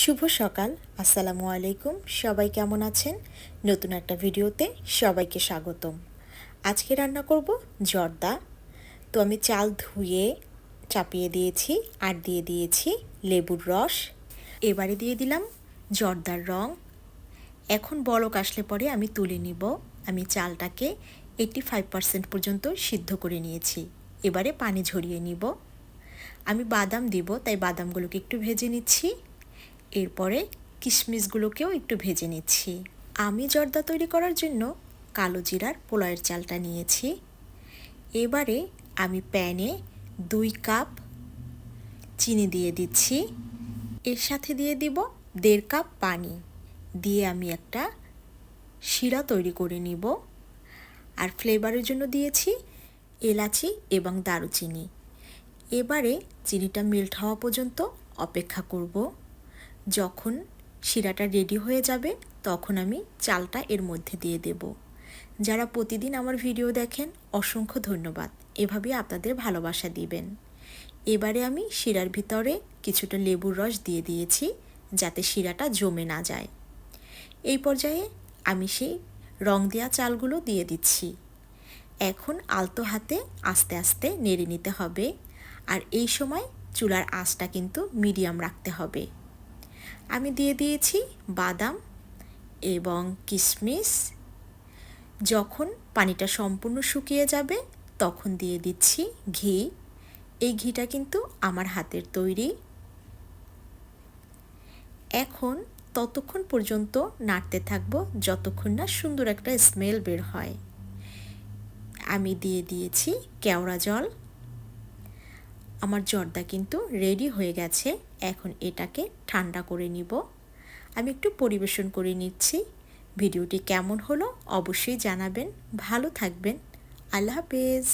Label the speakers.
Speaker 1: শুভ সকাল, আসসালামু আলাইকুম। সবাই কেমন আছেন? নতুন একটা ভিডিওতে সবাইকে স্বাগতম। আজকে রান্না করব জর্দা। তো আমি চাল ধুয়ে চাপিয়ে দিয়েছি, আর দিয়ে দিয়েছি লেবুর রস। এবারে দিয়ে দিলাম জর্দার রং। এখন বলক আসলে পরে আমি তুলে নিব। আমি চালটাকে এইটি ফাইভ পার্সেন্ট পর্যন্ত সিদ্ধ করে নিয়েছি। এবারে পানি ঝরিয়ে নিব। আমি বাদাম দিব, তাই বাদামগুলোকে একটু ভেজে নিচ্ছি। এরপরে কিশমিশগুলোকেও একটু ভেজে নিচ্ছি। আমি জর্দা তৈরি করার জন্য কালো জিরার পোলায়ের চালটা নিয়েছি। এবারে আমি প্যানে দুই কাপ চিনি দিয়ে দিচ্ছি। এর সাথে দিয়ে দিব দেড় কাপ পানি। দিয়ে আমি একটা শিরা তৈরি করে নিব। আর ফ্লেভারের জন্য দিয়েছি এলাচি এবং দারুচিনি। এবারে চিনিটা মেল্ট হওয়া পর্যন্ত অপেক্ষা করব। যখন শিরাটা রেডি হয়ে যাবে, তখন আমি চালটা এর মধ্যে দিয়ে দেব। যারা প্রতিদিন আমার ভিডিও দেখেন, অসংখ্য ধন্যবাদ। এভাবে আপনাদের ভালোবাসা দিবেন। এবারে আমি শিরার ভিতরে কিছুটা লেবুর রস দিয়ে দিয়েছি, যাতে শিরাটা জমে না যায়। এই পর্যায়ে আমি সেই রং দেওয়া চালগুলো দিয়ে দিচ্ছি। এখন আলতো হাতে আস্তে আস্তে নেড়ে নিতে হবে। আর এই সময় চুলার আঁচটা কিন্তু মিডিয়াম রাখতে হবে। আমি দিয়ে দিয়েছি বাদাম এবং কিশমিশ। যখন পানিটা সম্পূর্ণ শুকিয়ে যাবে, তখন দিয়ে দিচ্ছি ঘি। এই ঘিটা কিন্তু আমার হাতের তৈরি। এখন ততক্ষণ পর্যন্ত নাড়তে থাকব যতক্ষণ না সুন্দর একটা স্মেল বের হয়। আমি দিয়ে দিয়েছি কেওড়া জল। আমার জর্দা কিন্তু রেডি হয়ে গেছে। এখন এটাকে ঠান্ডা করে নিব। আমি একটু পরিবেশন করে নিচ্ছি। ভিডিওটি কেমন হলো অবশ্যই জানাবেন। ভালো থাকবেন। আল্লাহ হাফেজ।